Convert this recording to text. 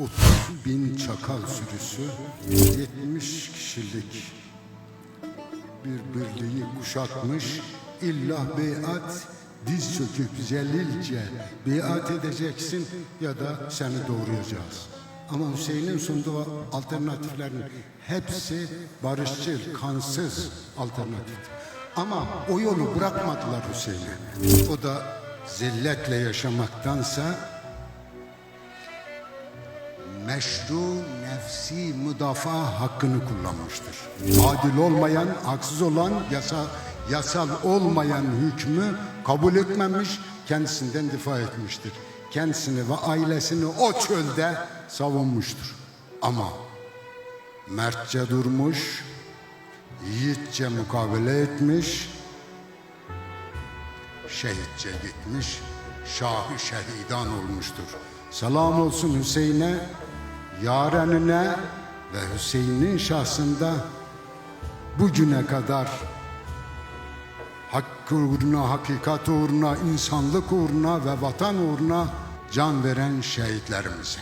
30 bin çakal sürüsü, 70 kişilik bir birliği kuşatmış, illah beyat, diz çöküp zelilce beyat edeceksin ya da seni doğrayacağız. Ama Hüseyin'in sunduğu alternatiflerin hepsi barışçıl, kansız alternatif. Ama o yolu bırakmadılar Hüseyin'e. O da zilletle yaşamaktansa meşru nefsi müdafaa hakkını kullanmıştır. Adil olmayan, haksız olan, yasa, yasal olmayan hükmü kabul etmemiş, kendisinden difa etmiştir. Kendisini ve ailesini o çölde savunmuştur. Ama mertçe durmuş, yiğitçe mukabele etmiş, şehitçe gitmiş, şahı şehidan olmuştur. Selam olsun Hüseyin'e, yarenine ve Hüseyin'in şahsında bugüne kadar hakkı uğruna, hakikat uğruna, insanlık uğruna ve vatan uğruna can veren şehitlerimize.